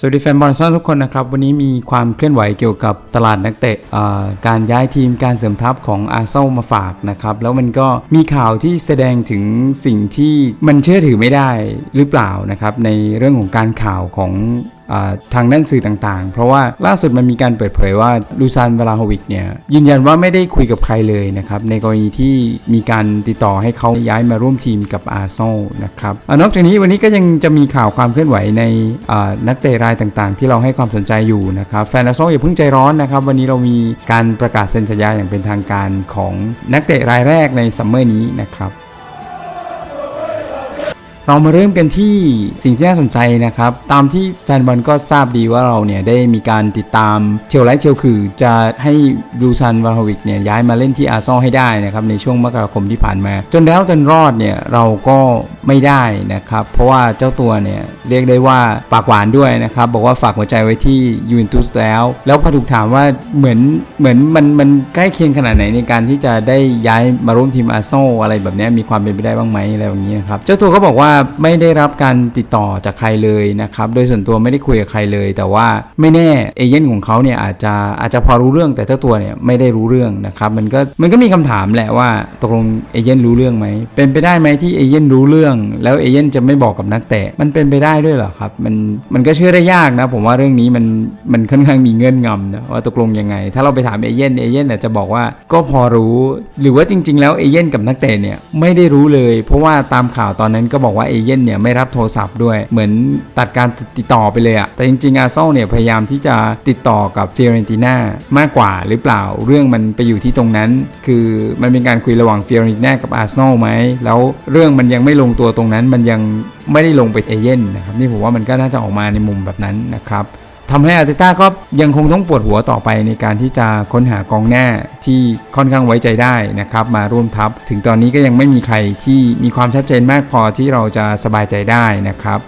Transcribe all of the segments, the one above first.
สวัสดีแฟนบอลซ่อนทุกคนนะครับ วันนี้มีความเคลื่อนไหวเกี่ยวกับตลาดนักเตะการย้ายทีมการเสริมทัพของอาร์เซนอลมาฝากนะครับ แล้วมันก็มีข่าวที่แสดงถึงสิ่งที่มันเชื่อถือไม่ได้หรือเปล่านะครับ ในเรื่องของการข่าวของ ทางด้านสื่อต่างๆ เพราะว่าล่าสุดมันมีการเปิดเผยว่าลูซานเวลาโฮวิกเนี่ยยืนยันว่าไม่ได้คุยกับใครเลยนะครับในกรณีที่มีการติดต่อให้เขาย้ายมาร่วมทีมกับอาร์เซนอลนะครับอนอกจากนี้วันนี้ก็ยังจะมีข่าวความเคลื่อนไหวในนักเตะรายต่างๆ ที่เราให้ความสนใจอยู่นะครับแฟนอาร์เซอลอย่าเพิ่งใจร้อนนะครับวันนี้เรามีการประกาศเซ็นสัญญาอย่างเป็นทางการของนักเตะรายแรกในซัมเมอร์นี้นะครับ เรามาเริ่มกันที่สิ่งที่น่าสนใจนะครับ ตามที่แฟนบอลก็ทราบดีว่าเราเนี่ยได้มีการติดตามเชลไลท์เชลคือจะให้ดูซันวาฮวิกเนี่ยย้ายมาเล่นที่อาร์ซอลให้ได้นะครับในช่วงมกราคมที่ผ่านมา จนแล้วจนรอดเนี่ยเราก็ไม่ได้นะครับ เพราะว่าเจ้าตัวเนี่ยเรียกได้ว่าปากหวานด้วยนะครับ บอกว่าฝากหัวใจไว้ที่ยูเวนตุสแล้ว แล้วพอถูกถามว่าเหมือนเหมือนมันมันใกล้เคียงขนาดไหนในการที่จะได้ย้ายมาร่วมทีมอาร์ซอลอะไรแบบนี้มีความเป็นไปได้บ้างไหมอะไรแบบนี้นะครับเจ้าตัวก็บอกว่าไม่ได้รับการติดต่อจากใครเลยนะครับ โดยส่วนตัวไม่ได้คุยกับใครเลย แต่ว่าไม่แน่เอเย่นของเขาเนี่ยอาจจะอาจจะพอรู้เรื่องแต่เจ้าตัวเนี่ยไม่ได้รู้เรื่องนะครับมันก็มันก็มีคำถามแหละว่าตกลงเอเย่นรู้เรื่องไหมเป็นไปได้ไหมที่เอเย่นรู้เรื่อง แล้วเอเย่นจะไม่บอกกับนักเตะมันเป็นไปได้ด้วยเหรอครับมันมันก็เชื่อได้ยากนะ ผมว่าเรื่องนี้มันมันค่อนข้างมีเงื่อนงำนะว่าตกลงยังไง ถ้าเราไปถามเอเย่นเอเย่นอาจจะบอกว่าก็พอรู้ หรือว่าจริง ๆ แล้วเอเย่นกับนักเตะเนี่ยไม่ได้รู้เลย เพราะว่าตามข่าวตอนนั้นก็บอกว่าเอเย่นเนี่ยไม่รับโทรศัพท์ด้วย เหมือนตัดการติดต่อไปเลยอะแต่จริงๆอาร์เซนอลเนี่ยพยายามที่จะติดต่อกับเฟรนติน่ามากกว่าหรือเปล่าเรื่องมันไปอยู่ที่ตรงนั้น คือมันเป็นการคุยระหว่างเฟรนติน่ากับอาร์เซนอลไหมแล้วเรื่องมันยังไม่ลงตัวตรงนั้นมันยังไม่ได้ลงไปเอเย่นนะครับนี่ผมว่ามันก็น่าจะออกมาในมุมแบบนั้นนะครับ ทำให้อาร์เตต้าก็ยังคงต้องปวดหัวต่อไปในการที่จะค้นหากองหน้าที่ค่อนข้างไว้ใจได้นะครับ มาร่วมทัพ ถึงตอนนี้ก็ยังไม่มีใครที่มีความชัดเจนมากพอที่เราจะสบายใจได้นะครับ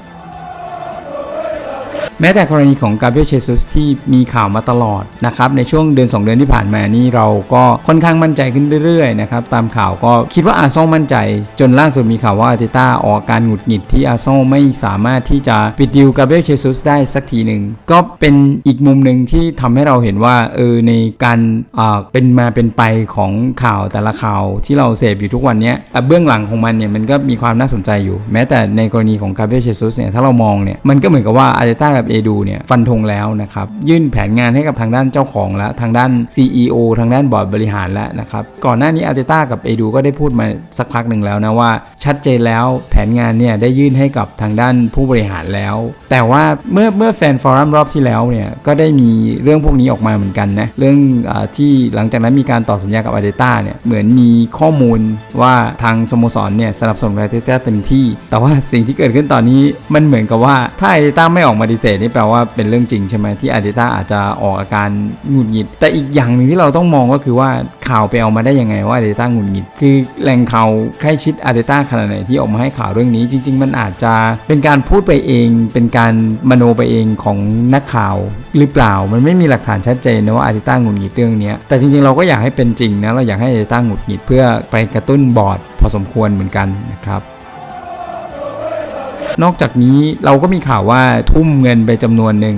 แม้แต่กรณีของกาเบรียลเชซุสที่มีข่าวมาตลอดนะครับในช่วงเดือน 2 เดือนที่ผ่านมานี่เราก็ค่อนข้างมั่นใจขึ้นเรื่อยๆนะครับตามข่าวก็คิดว่าอาร์ซนอลมั่นใจ จนล่าสุดมีข่าวว่าอาร์เตต้าออกอาการหงุดหงิดที่อาร์ซนอลไม่สามารถที่จะปิดดิวกาเบรียลเชซุสได้สักทีหนึ่งก็เป็นอีกมุมหนึ่งที่ทำให้เราเห็นว่าเออในการอ่าเป็นมาเป็นไปของข่าวแต่ละข่าวที่เราเสพอยู่ทุกวันนี้เบื้องหลังของมันเนี่ยมันก็มีความน่าสนใจอยู่ แม้แต่ในกรณีของกาเบรียลเชซุสเนี่ยถ้าเรามองเนี่ยมันก็เหมือนกับว่าอาร์เตต้ากับเอดูเนี่ยฟันธงแล้วนะครับยื่นแผนงานให้กับทางด้านเจ้าของและทางด้าน CEO ทางด้านบอร์ดบริหารแล้วนะครับก่อนหน้านี้อาร์เตต้ากับเอดูก็ได้พูดมาสักพักหนึ่งแล้วนะว่า ชัดเจนแล้วแผนงานเนี่ยได้ยื่นให้กับทางด้านผู้บริหารแล้ว แต่ว่าเมื่อเมื่อแฟนฟอรัมรอบที่แล้วเนี่ยก็ได้มีเรื่องพวกนี้ออกมาเหมือนกันนะเรื่องอที่หลังจากนั้นมีการต่อสัญญากับอาร์เตต้าเนี่ยเหมือนมีข้อมูลว่าทางสโมสรเนี่ยสนับสนุนอาร์เตต้าเต็มที่ แต่ว่าสิ่งที่เกิดขึ้นตอนนี้มันเหมือนกับว่าถ้าอาร์เตต้าไม่ออกมาดิเสธนี่แปลว่าเป็นเรื่องจริงใช่ไหมที่อาร์เตต้าอาจจะออกอาการหงุดหงิด แต่อีกอย่างหนึ่งที่เราต้องมองก็คือว่าข่าวไปเอามาได้ยังไงว่าอาร์เตต้าหงุดหงิด คือแหล่งข่าวใกล้ชิดอาร์เตต้าขนาดไหนที่ออกมาให้ข่าวเรื่องนี้ จริง ๆ มันอาจจะเป็นการพูดไปเอง เป็นการมโนไปเองของนักข่าวหรือเปล่า มันไม่มีหลักฐานชัดเจนนะว่าอาร์เตต้าหงุดหงิดเรื่องนี้แต่จริงๆเราก็อยากให้เป็นจริงนะเราอยากให้อาร์เตต้าหงุดหงิดเพื่อไปกระตุ้นบอร์ดพอสมควรเหมือนกันนะครับ นอกจากนี้เราก็มีข่าวว่าทุ่มเงินไปจำนวนหนึ่ง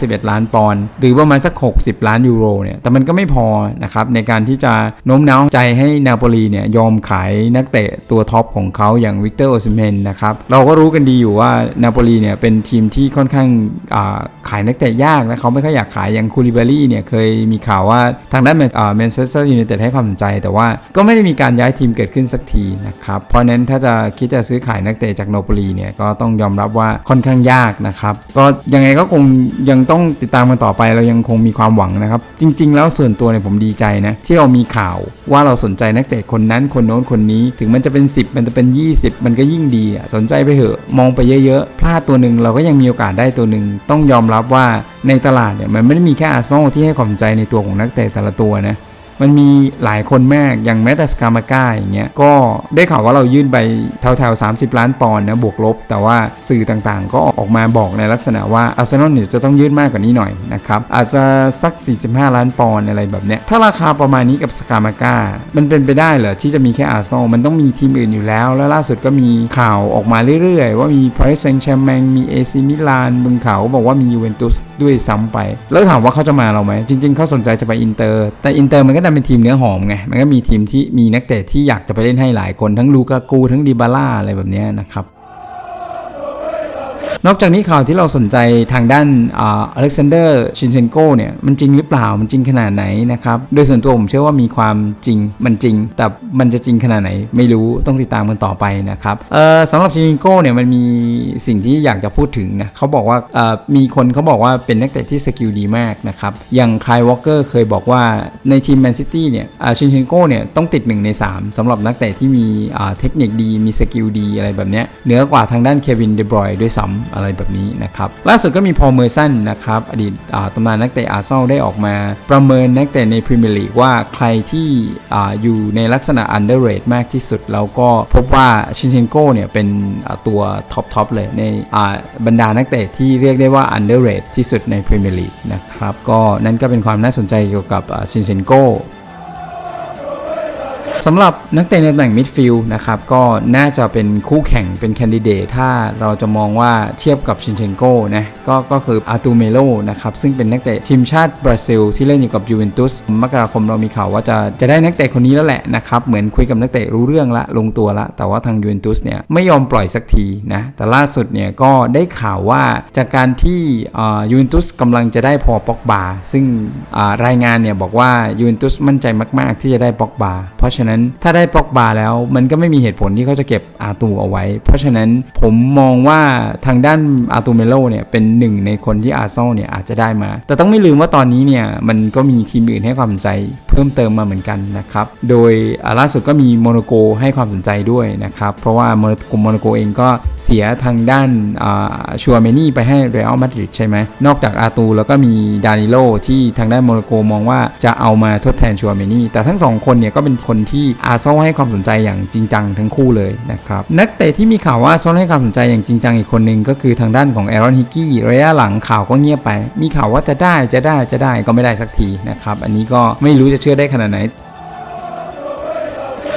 51 ล้านปอนด์หรือประมาณสัก 60 ล้านยูโรเนี่ยแต่มันก็ไม่พอนะครับในการที่จะโน้มน้าวใจให้นาโปลีเนี่ยยอมขายนักเตะตัวท็อปของเขาอย่างวิกเตอร์โอซิเมนนะครับเราก็รู้กันดีอยู่ว่านาโปลีเนี่ยเป็นทีมที่ค่อนข้างขายนักเตะยากนะเขาไม่ค่อยอยากขายอย่างคูลิบารี่เนี่ยเคยมีข่าวว่าทางด้านแมนเชสเตอร์ยูไนเต็ดให้ความสนใจ แต่ว่าก็ไม่ได้มีการย้ายทีมเกิดขึ้นสักทีนะครับเพราะนั้นถ้าจะคิดจะซื้อขายนักเตะจากนาโปลีเนี่ยก็ต้องยอมรับว่าค่อนข้างยากนะครับก็ยังไงก็คงยยังต้องติดตามกันต่อไปเรายังคงมีความหวังนะครับ จริง ๆ แล้วส่วนตัวเนี่ยผมดีใจนะที่เรามีข่าวว่าเราสนใจนักเตะคนนั้นคนโน้นคนนี้ ถึงมันจะเป็น 10 มันจะเป็น 20 มันก็ยิ่งดีอะสนใจไปเถอะมองไปเยอะๆพลาดตัวหนึ่งเราก็ยังมีโอกาสได้ตัวหนึ่งต้องยอมรับว่าในตลาดเนี่ยมันไม่ได้มีแค่อาร์เซนอลที่ให้ความสนใจในตัวของนักเตะแต่ละตัวนะ มันมีหลายคนมากอย่างแม้แต่สกามาก้าอย่างเงี้ยก็ได้ข่าวว่าเรายื่นไปแถวๆ30 ล้านปอนด์นะบวกลบ แต่ว่าสื่อต่างๆ ก็ออกมาบอกในลักษณะว่าอาร์เซนอลเนี่ยจะต้องยื่นมากกว่านี้หน่อยนะครับอาจจะสัก 45 ล้านปอนด์อะไรแบบเนี้ยถ้าราคาประมาณนี้กับสกามาก้ามันเป็นไปได้เหรอที่จะมีแค่อาร์เซนอลมันต้องมีทีมอื่นอยู่แล้ว แล้วล่าสุดก็มีข่าวออกมาเรื่อยๆ ว่ามี Paris Saint-Germain มี AC มิลานบนเขาบอกว่ามียูเวนตุสด้วยซ้ำไป แล้วถามว่าเขาจะมาเราไหมจริง ๆเขาสนใจจะไปอินเตอร์ แต่อินเตอร์มันก็ันเป็นทีมเนื้อหอมไง มันก็มีทีมที่มีนักเตะที่อยากจะไปเล่นให้หลายคนทั้งลูกากูทั้งดิบาร่าอะไรแบบนี้นะครับ นอกจากนี้ข่าวที่เราสนใจทางด้านอเล็กซานเดอร์ชินเชนโกเนี่ยมันจริงหรือเปล่ามันจริงขนาดไหนนะครับโดยส่วนตัวผมเชื่อว่ามีความจริงมันจริง แต่มันจะจริงขนาดไหน ไม่รู้ต้องติดตามกันต่อไปนะครับสำหรับชินเชนโกเนี่ยมันมีสิ่งที่อยากจะพูดถึงนะเขาบอกว่ามีคนเขาบอกว่าเป็นนักเตะที่สกิลดีมากนะครับอย่างคายวอลเกอร์เคยบอกว่าในทีมแมนซิตี้เนี่ยชินเชนโกเนี่ยต้องติด 1 ใน 3สำหรับนักเตะที่มีเทคนิคดีมีสกิลดีอะไรแบบเนี้ยเหนือกว่าทางด้านเควินเดบรอยด้วยซ้ำอะไรแบบนี้นะครับล่าสุดก็มีพอเมอร์สันนะครับอดีตตำนานนักเตะอาร์เซนอลได้ออกมา ประเมินนักเตะในพรีเมียร์ลีกว่าใครที่ออยู่ในลักษณะอันเดอร์เรทมากที่สุด แล้วก็พบว่าชินเชนโกเนี่ยเป็นตัวท็อปทอปเลยในบรรดานักเตะที่เรียกได้ว่าอันเดอร์เรทที่สุดในพรีเมียร์ลีกนะครับก็นั่นก็เป็นความน่าสนใจเกี่ยวกับชินเชนโก สำหรับนักเตะในตำแหน่งมิดฟิลด์นะครับก็น่าจะเป็นคู่แข่งเป็นแคนดิเดตถ้าเราจะมองว่าเทียบกับชินเชนโกนะก็ก็คืออาตูเมโลนะครับซึ่งเป็นนักเตะทีมชาติบราซิล ที่เล่นอยู่กับยูเวนตุสมกราคมเรามีข่าวว่าจะจะได้นักเตะคนนี้แล้วแหละนะครับเหมือนคุยกับนักเตะรู้เรื่องละลงตัวละ แต่ว่าทางยูเวนตุสเนี่ยไม่ยอมปล่อยสักทีนะแต่ล่าสุดเนี่ยก็ได้ข่าวว่าจากการที่ยูเวนตุสกำลังจะได้พอป็อกบาซึ่งรายงานเนี่ยบอกว่ายูเวนตุสมั่นใจมาก ๆ ที่จะได้ป็อกบาเพราะฉะนั้นถ้าได้ป็อกบาแล้ว มันก็ไม่มีเหตุผลที่เขาจะเก็บอาตูเอาไว้ เพราะฉะนั้นผมมองว่าทางด้านอาตูเมโลเนี่ยเป็นหนึ่งในคนที่อาร์เซนอลเนี่ยอาจจะได้มา แต่ต้องไม่ลืมว่าตอนนี้เนี่ยมันก็มีทีมอื่นให้ความสนใจ พิ่มเติมมาเหมือนกันนะครับ โดยล่าสุดก็มีโมโนโกให้ความสนใจด้วยนะครับ เพราะว่าโมโนโกโมโนโกเองก็เสียทางด้านชัวเมนี่ไปให้เรอัลมาดริดใช่ไหม นอกจากอาตูแล้วก็มีดานิโลที่ทางด้านโมโนโกมองว่าจะเอามาทดแทนชัวเมนี่ แต่ทั้งสองคนเนี่ยก็เป็นคนที่อาซอลให้ความสนใจอย่างจริงจังทั้งคู่เลยนะครับนักเตะที่มีข่าวว่าซอลให้ความสนใจอย่างจริงจังอีกคนหนึ่งก็คือทางด้านของแอรอนฮิกกี้ระยะหลังข่าวก็เงียบไป มีข่าวว่าจะได้จะได้จะได้ก็ไม่ได้สักทีนะครับอันนี้ก็ไม่รู้จะเชื่อได้ขนาดไหน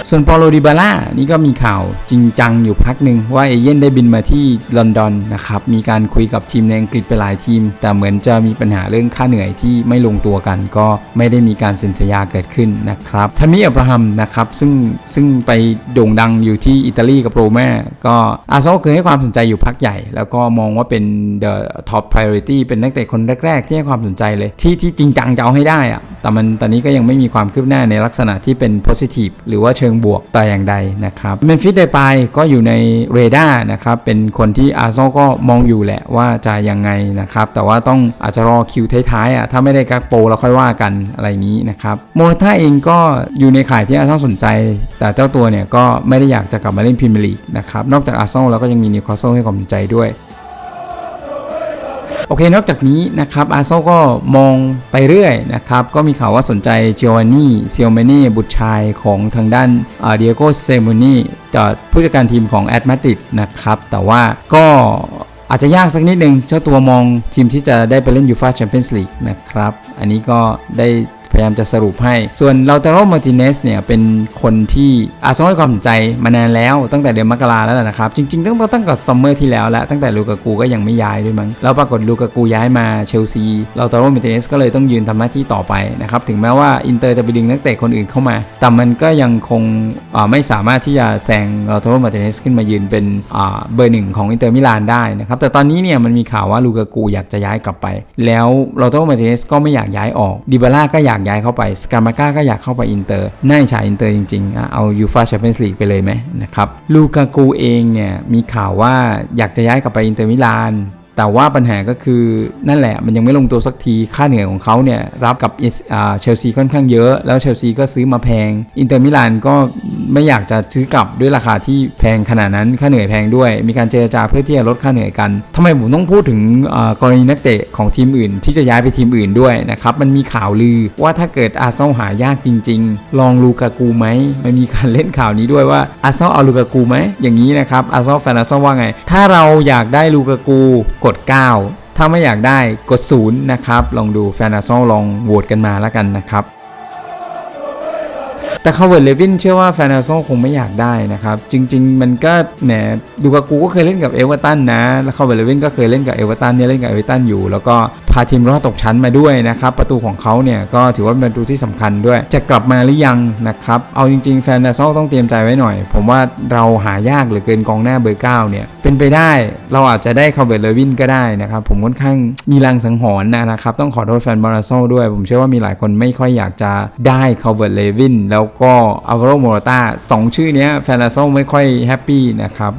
ส่วนปอโลดิบาล่านี่ก็มีข่าวจริงจังอยู่พักหนึ่งว่าเอเย่นได้บินมาที่ลอนดอนนะครับ มีการคุยกับทีมในอังกฤษไปหลายทีม แต่เหมือนจะมีปัญหาเรื่องค่าเหนื่อยที่ไม่ลงตัวกัน ก็ไม่ได้มีการเซ็นสัญญาเกิดขึ้นนะครับทามิอับราฮัมนะครับซึ่งซึ่งไปโด่งดังอยู่ที่อิตาลีกับโรม่าก็อาร์เซนอลเคยให้ความสนใจอยู่พักใหญ่ แล้วก็มองว่าเป็น the top priority เป็นนักเตะคนแรก ๆ ที่ให้ความสนใจเลย ที่ที่จริงจังจะเอาให้ได้อะแต่มันตอนนี้ก็ยังไม่มีความคืบหน้าในลักษณะที่เป็น positive หรือว่าเชิงบวกแต่อย่างใดนะครับเมนฟิสเดปายก็อยู่ในเรดาร์นะครับเป็นคนที่อาร์ซอลก็มองอยู่แหละว่าจะยังไงนะครับแต่ว่าต้องอาจจะรอคิวท้ายๆอะถ้าไม่ได้กักโปรเราค่อยว่ากันอะไรอย่างนี้นะครับโมนาท่าเองก็อยู่ในข่ายที่อาร์ซอลสนใจ แต่เจ้าตัวเนี่ยก็ไม่ได้อยากจะกลับมาเล่นพรีเมียร์ลีกนะครับนอกจากอาร์ซอลแล้วก็ยังมีนิวคาสเซิลให้ความสนใจด้วย โอเคนอกจากนี้นะครับอาร์เซนอลก็มองไปเรื่อยนะครับก็มีข่าวว่าสนใจเจวานนี่เซียวเมเน่บุตรชายของทางด้านเดียโกเซมูนี่จากผู้จัดการทีมของแอตมาดริดนะครับแต่ว่าก็อาจจะยากสักนิดนึงเจ้าตัวมองทีมที่จะได้ไปเล่นยูฟาแชมเปี้ยนส์ลีกนะครับ อันนี้ก็ได้ พยายามจะสรุปให้ ส่วนลาเตโรมาร์ติเนสเนี่ยเป็นคนที่อาร์เซนอลให้ความสนใจมานานแล้วตั้งแต่เดือนมกราแล้วนะครับ จริงๆ ตั้งแต่ตั้งแต่ซัมเมอร์ที่แล้วแล้วตั้งแต่ลูกากูก็ยังไม่ย้ายด้วยมั้งแล้วปรากฏลูกากูย้ายมาเชลซีลาเตโรมาร์ติเนสก็เลยต้องยืนทำหน้าที่ต่อไปนะครับถึงแม้ว่าอินเตอร์จะไปดึงนักเตะคนอื่นเข้ามา แต่มันก็ยังคงไม่สามารถที่จะแซงลาเตโรมาร์ติเนสขึ้นมายืนเป็นเบอร์หนึ่งของอินเตอร์มิลานได้นะครับแต่ตอนนี้เนี่ยมันมีข่าวว่าลูกากูอยากจะย้ายกลับไป แล้วลาเตโรมาร์ติเนสก็ไม่อยากย้ายออกดิบาร่าก็อยากย้ายเข้าไปสกามาก้าก็อยากเข้าไปอินเตอร์น่าอิจฉาอินเตอร์จริงๆ เอายูฟาแชมเปี้ยนส์ลีกไปเลยไหมนะครับลูกากูเองเนี่ยมีข่าวว่าอยากจะย้ายกลับไปอินเตอร์มิลาน แต่ว่าปัญหาก็คือนั่นแหละมันยังไม่ลงตัวสักทีค่าเหนื่อยของเขาเนี่ยรับกับเชลซีค่อนข้างเยอะ แล้วเชลซีก็ซื้อมาแพง อินเตอร์มิลานก็ไม่อยากจะซื้อกลับด้วยราคาที่แพงขนาดนั้นค่าเหนื่อยแพงด้วย มีการเจรจาเพื่อที่จะลดค่าเหนื่อยกันทำไมผมต้องพูดถึงอ่ากรณีนักเตะของทีมอื่น ที่จะย้ายไปทีมอื่นด้วยนะครับมันมีข่าวลือว่าถ้าเกิดอาร์เซนอลหายากจริง ๆ ลองลูกากูไหมมันมีการเล่นข่าวนี้ด้วยว่าอาร์เซนอลเอาลูกากูไหมอย่างนี้นะครับอาร์เซนอลแฟนอาร์เซนอลว่าไง ถ้าเราอยากได้ลูกากูกด 9 ถ้าไม่อยากได้กด 0 นะครับ ลองดูแฟนอาร์ซอลลองโหวตกันมาแล้วกันนะครับ แต่คาร์เวิร์ดเลวินเชื่อว่าแฟนอาร์เซนอลคงไม่อยากได้นะครับ จริง ๆ มันก็แหมดูกากูก็เคยเล่นกับเอเวอร์ตันนะ แล้วคาร์เวิร์ดเลวินก็เคยเล่นกับเอเวอร์ตันเนี่ยเล่นกับเอเวอร์ตันอยู่ แล้วก็พาทีมรอดตกชั้นมาด้วยนะครับ ประตูของเขาเนี่ยก็ถือว่าเป็นประตูที่สำคัญด้วย จะกลับมาหรือยังนะครับ เอาจริง ๆ แฟนอาร์เซนอลต้องเตรียมใจไว้หน่อย ผมว่าเราหายากเหลือเกินกองหน้าเบอร์เก้าเนี่ย เป็นไปได้เราอาจจะได้คาร์เวิร์ดเลวินก็ได้นะครับ ผมค่อนข้างมีรังสังหรณ์นะครับ ต้องขอโทษแฟนบาร์เซนอลด้วย ผมเชื่อว่ามีหลายคนไม่ค่อยอยากจะได้คาเวิร์ดเลวินแล้วก็อัลวาโรโมราตาสองชื่อนี้แฟนอาร์เซนอลไม่ค่อยแฮปปี้นะครับ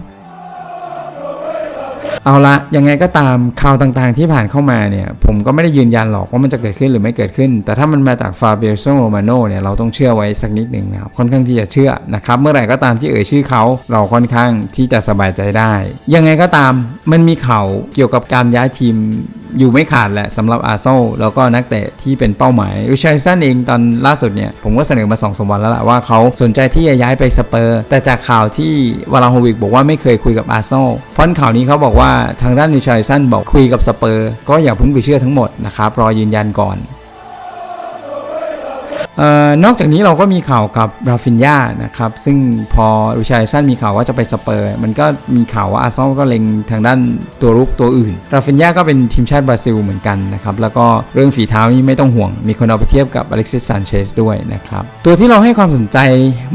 เอาละยังไงก็ตามข่าวต่างๆที่ผ่านเข้ามาเนี่ย ผมก็ไม่ได้ยืนยันหรอกว่ามันจะเกิดขึ้นหรือไม่เกิดขึ้น แต่ถ้ามันมาจากฟาเบโซโรมาโนเนี่ยเราต้องเชื่อไว้สักนิดหนึ่งนะครับค่อนข้างที่จะเชื่อนะครับ เมื่อไหร่ก็ตามที่เอ่ยชื่อเขาเราค่อนข้างที่จะสบายใจได้ ยังไงก็ตามมันมีข่าวเกี่ยวกับการย้ายทีม อยู่ไม่ขาดแหละสำหรับอาร์เซนอลแล้วก็นักเตะที่เป็นเป้าหมายริชาร์สันเองตอนล่าสุดเนี่ย ผมก็เสนอมา2อสวันแล้วแหละว่าเขาสนใจที่จะย้ายไปสเปอร์ แต่จากข่าวที่วาลาโฮวิกบอกว่าไม่เคยคุยกับอาร์เซนอลเพราะข่าวนี้เขาบอกว่าทางด้านริชาร์สันบอกคุยกับสเปอร์ก็อย่าเพิ่งไปเชื่อทั้งหมดนะครับรอยืนยันก่อน นอกจากนี้เราก็มีข่าวกับราฟินยานะครับ ซึ่งพอรูชาร์สันมีข่าวว่าจะไปสเปอร์ มันก็มีข่าวว่าอาร์ซอลก็เล็งทางด้านตัวรุกตัวอื่น ราฟินยาก็เป็นทีมชาติบราซิลเหมือนกันนะครับ แล้วก็เรื่องฝีเท้านี่ไม่ต้องห่วง มีคนเอาไปเทียบกับอเล็กซิสซานเชสด้วยนะครับ ตัวที่เราให้ความสนใจ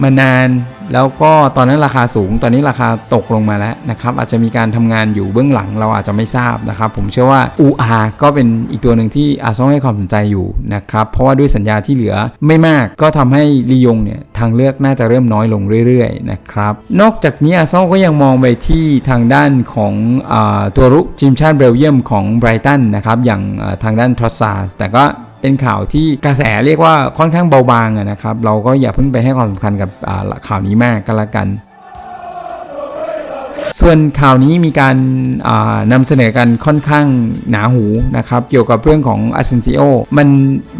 มานาน แล้วก็ตอนนั้นราคาสูง ตอนนี้ราคาตกลงมาแล้วนะครับ อาจจะมีการทำงานอยู่เบื้องหลังเราอาจจะไม่ทราบนะครับ ผมเชื่อว่า UR ก็เป็นอีกตัวหนึ่งที่อาซอลให้ความสนใจอยู่นะครับ เพราะว่าด้วยสัญญาที่เหลือไม่มากก็ทำให้ลียงเนี่ยทางเลือกน่าจะเริ่มน้อยลงเรื่อยๆนะครับ นอกจากนี้อาร์เซนอลก็ยังมองไปที่ทางด้านของอตัวรุกทีมชาติเบลเยียมของไบรตันนะครับ อย่างทางด้านทรอสซาร์แต่ก็ เป็นข่าวที่กระแสเรียกว่าค่อนข้างเบาบางนะครับ เราก็อย่าเพิ่งไปให้ความสำคัญกับข่าวนี้มากก็แล้วกัน ส่วนข่าวนี้มีการนำเสนอกันค่อนข้างหนาหูนะครับ เกี่ยวกับเรื่องของอาเซนซิโอมัน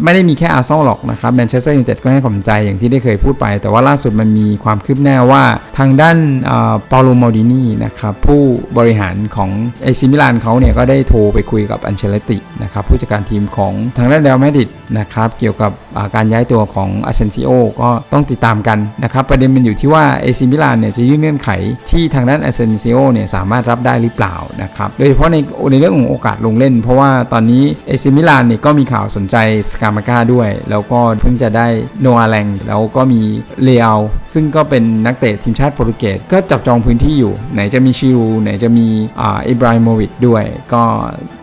ไม่ได้มีแค่อาร์เซนอลหรอกนะครับแมนเชสเตอร์ยูไนเต็ดก็ให้ความใจอย่างที่ได้เคยพูดไป แต่ว่าล่าสุดมันมีความคืบหน้าว่าทางด้านเปาโลมาดินีนะครับผู้บริหารของเอซิมิลานเขาเนี่ยก็ได้โทรไปคุยกับอันเชลตินะครับผู้จัดการทีมของทางด้านเดลมาดริดนะครับเกี่ยวกับาการย้ายตัวของอาเซนซิโอก็ต้องติดตามกันนะครับประเด็นมันอยู่ที่ว่าเอซิมิลานเนี่ยจะยื่นเงื่อนไขที่ทางด้านอาเซนซิโอเนี่ยสามารถรับได้หรือเปล่านะครับโดยเฉพาะในในเรื่องของโอกาสลงเล่น เพราะว่าตอนนี้เอซิมิลานเนี่ยก็มีข่าวสนใจสกามาก้าด้วย แล้วก็เพิ่งจะได้โนอาแลงแล้วก็มีเลอ a ซึ่งก็เป็นนักเตะทีมชาติโปรตุเกสก็จับจองพื้นที่อยู่ ไหนจะมีชิรูไหนจะมีอ่าอิบราฮิโมวิชด้วย ก็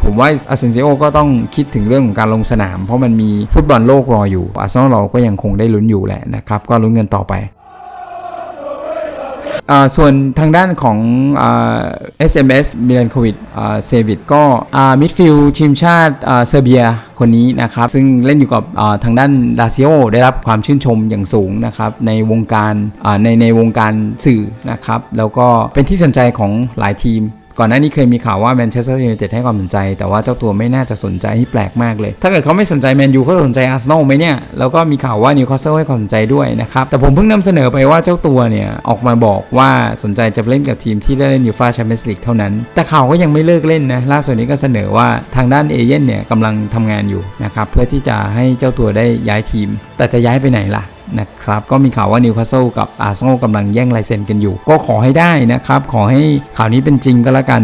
ผมว่าอาเซนซิโอก็ต้องคิดถึงเรื่องของการลงสนาม เพราะมันมีฟุตบอลโลกรออยู่อาร์เซนอลเราก็ยังคงได้ลุ้นอยู่แหละนะครับก็ลุ้นกันต่อไป ส่วนทางด้านของอ่า SMS มิลันโควิดเซวิตก็อ่ามิดฟิลด์ทีมชาติเซอร์เบียคนนี้นะครับ ซึ่งเล่นอยู่กับทางด้านลาซิโอได้รับความชื่นชมอย่างสูงนะครับ ในวงการในในวงการสื่อนะครับ แล้วก็เป็นที่สนใจของหลายทีม ก่อนหน้านี้เคยมีข่าวว่าแมนเชสเตอร์ยูไนเต็ดให้ความสนใจ แต่ว่าเจ้าตัวไม่น่าจะสนใจที่แปลกมากเลย ถ้าเกิดเขาไม่สนใจแมนยูเขาสนใจอาร์เซนอลไหมเนี่ย แล้วก็มีข่าวว่านิวคาสเซิลให้ความสนใจด้วยนะครับ แต่ผมเพิ่งนำเสนอไปว่าเจ้าตัวเนี่ยออกมาบอกว่าสนใจจะเล่นกับทีมที่ได้เล่นยูฟาแชมเปี้ยนส์ลีกเท่านั้น แต่ข่าวก็ยังไม่เลิกเล่นนะ ล่าสุดนี้ก็เสนอว่าทางด้านเอเย่นเนี่ยกำลังทำงานอยู่นะครับเพื่อที่จะให้เจ้าตัวได้ย้ายทีม แต่จะย้ายไปไหนล่ะ นะครับก็มีข่าวว่านิวคาสเซิลกับอาร์เซนอลกำลังแย่งลายเซ็นกันอยู่ ก็ขอให้ได้นะครับ ขอให้ข่าวนี้เป็นจริงก็แล้วกัน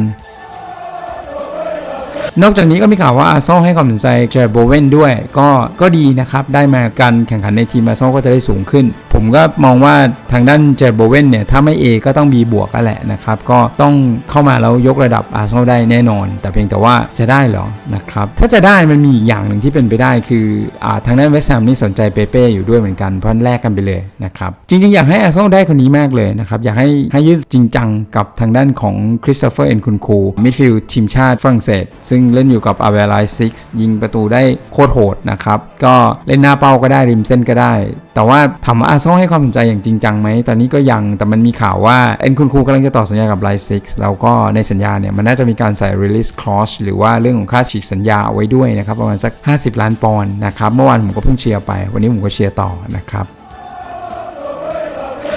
นอกจากนี้ก็มีข่าวว่าอาร์เซนอลให้ความสนใจเจอโบเวนด้วย ก็ก็ดีนะครับ ได้มาการแข่งขันในทีมอาร์เซนอลก็จะได้สูงขึ้น ผมก็มองว่าทางด้านเจอโบเวนเนี่ยถ้าไม่ A ก็ต้อง B บวกกันแหละนะครับ ก็ต้องเข้ามาแล้วยกระดับอาร์เซนอลได้แน่นอน แต่เพียงแต่ว่าจะได้หรอนะครับถ้าจะได้มันมีอีกอย่างหนึ่งที่เป็นไปได้คืออาทางด้านเวสต์แฮมนี่สนใจเปเป้อยู่ด้วยเหมือนกันเพราะแลกกันไปเลยนะครับจริงๆ อยากให้อาร์เซนอลได้คนนี้มากเลยนะครับอยากให้ให้ยืดจริงจังกับทางด้านของคริสโตเฟอร์เอ็นคุณคูมิดฟิลด์ทีมชาติฝรั่งเศสซึ่งเล่นอยู่กับอาเวลไลฟ์ซิกยิงประตูได้โคตรโหดนะครับ ก็เล่นหน้าเป้าก็ได้ริมเส้นก็ได้ แต่ว่าถามว่าอาร์เซนอลให้ความสนใจอย่างจริงจังไหม ตอนนี้ก็ยัง แต่มันมีข่าวว่า เอ็นคุณครูกำลังจะต่อสัญญากับไลฟ์ซิกแล้วก็ในสัญญาเนี่ย มันน่าจะมีการใส่ release clause หรือว่าเรื่องของค่าฉีกสัญญาเอาไว้ด้วยนะครับประมาณสัก 50 ล้านปอนด์นะครับ เมื่อวานผมก็เพิ่งเชียร์ไป วันนี้ผมก็เชียร์ต่อนะครับ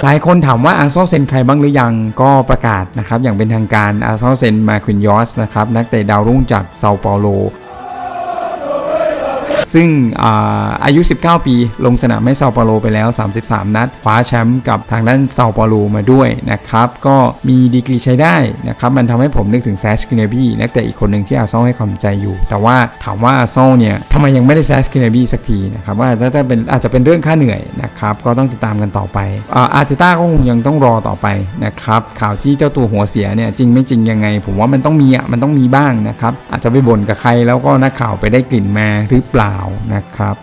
หลายคนถามว่าอาร์เซนอลเซ็นใครบ้างหรือยังก็ประกาศนะครับอย่างเป็นทางการอาร์เซนอลเซ็นมาควินยอสนะครับนักเตะดาวรุ่งจากเซาเปาโล ซึ่งอาอายุ 19 ปี ลงสนามให้เซาเปาโลไปแล้ว 33 นัดคว้าแชมป์กับทางด้านเซาเปาโลมาด้วยนะครับก็มีดีกรีใช้ได้นะครับมันทำให้ผมนึกถึงแซชกินเนบี้นักเตะอีกคนหนึ่งที่อาร์ซอลให้ความใจอยู่ แต่ว่าถามว่าอาร์ซอลเนี่ยทำไมยังไม่ได้แซชกินเนบี้สักทีนะครับว่าจะจะเป็นอาจจะเป็นเรื่องค่าเหนื่อยนะครับก็ต้องติดตามกันต่อไปอาอาร์เตต้าก็คงยังต้องรอต่อไปนะครับข่าวที่เจ้าตัวหัวเสียเนี่ยจริงไม่จริงยังไง ผมว่ามันต้องมีอะมันต้องมีบ้างนะครับอาจจะไปบ่นกับใครแล้วก็นักข่าวไปได้กลิ่นมาหรือเปล่านะครับ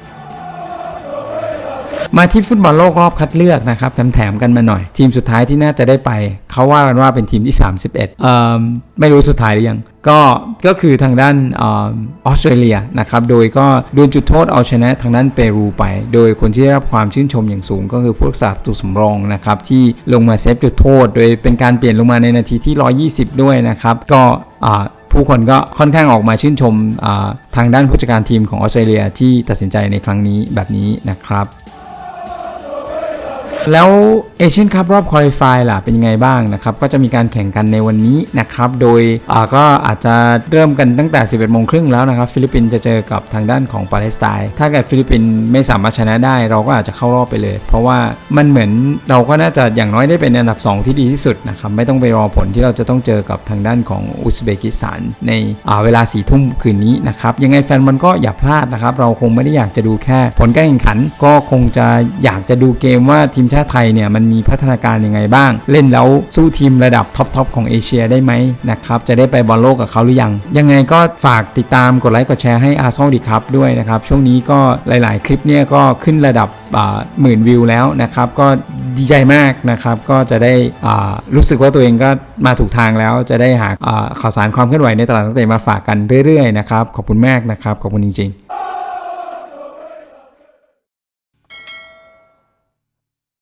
มาที่ฟุตบอลโลกรอบคัดเลือกนะครับแถมๆกันมาหน่อย ทีมสุดท้ายที่น่าจะได้ไป เขาว่ากันว่าเป็นทีมที่ 31เอ่อไม่รู้สุดท้ายหรือยังก็ก็คือทางด้านออออสเตรเลียนะครับ โดยก็ดวลจุดโทษเอาชนะทางด้านเปรูไป โดยคนที่ได้รับความชื่นชมอย่างสูงก็คือผู้รักษาประตูสำรองนะครับ ที่ลงมาเซฟจุดโทษ โดยเป็นการเปลี่ยนลงมาในนาทีที่ 120 ด้วยนะครับ ก็อ่า ผู้คนก็ค่อนข้างออกมาชื่นชมทางด้านผู้จัดการทีมของออสเตรเลียที่ตัดสินใจในครั้งนี้แบบนี้นะครับ แล้วเอเชียนคัพรอบคอลิฟายล่ะเป็นยังไงบ้างนะครับ ก็จะมีการแข่งกันในวันนี้นะครับ โดยก็อาจจะเริ่มกันตั้งแต่ 11โมงครึ่งแล้วนะครับ ฟิลิปปินส์จะเจอกับทางด้านของปาเลสไตน์ถ้าเกิดฟิลิปปินส์ไม่สามารถชนะได้ เราก็อาจจะเข้ารอบไปเลย เพราะว่ามันเหมือนเราก็น่าจะอย่างน้อยได้เป็นอันดับ 2 ที่ดีที่สุดนะครับไม่ต้องไปรอผลที่เราจะต้องเจอกับทางด้านของอุซเบกิสถานในเวลาสี่ทุ่มคืนนี้นะครับยังไงแฟนบอลก็อย่าพลาดนะครับเราคงไม่ได้อยากจะดูแค่ ผลการแข่งขันก็คงจะอยากจะดูเกมว่าทีมชาติไทยเนี่ยมันมีพัฒนาการยังไงบ้าง เล่นแล้วสู้ทีมระดับท็อปๆของเอเชียได้ไหมนะครับจะได้ไปบอลโลกกับเขาหรือยัง ยังไงก็ฝากติดตามกดไลค์กดแชร์ให้อาร์ซอลดีครับด้วยนะครับ ช่วงนี้ก็หลาย ๆ คลิปเนี่ยก็ขึ้นระดับหมื่นวิวแล้วนะครับ ก็ดีใจมากนะครับ ก็จะได้รู้สึกว่าตัวเองก็มาถูกทางแล้วจะได้หาข่าวสารความเคลื่อนไหวในตลาดนักเตะมาฝากกันเรื่อย ๆ นะครับ ขอบคุณมากนะครับ ขอบคุณจริง ๆ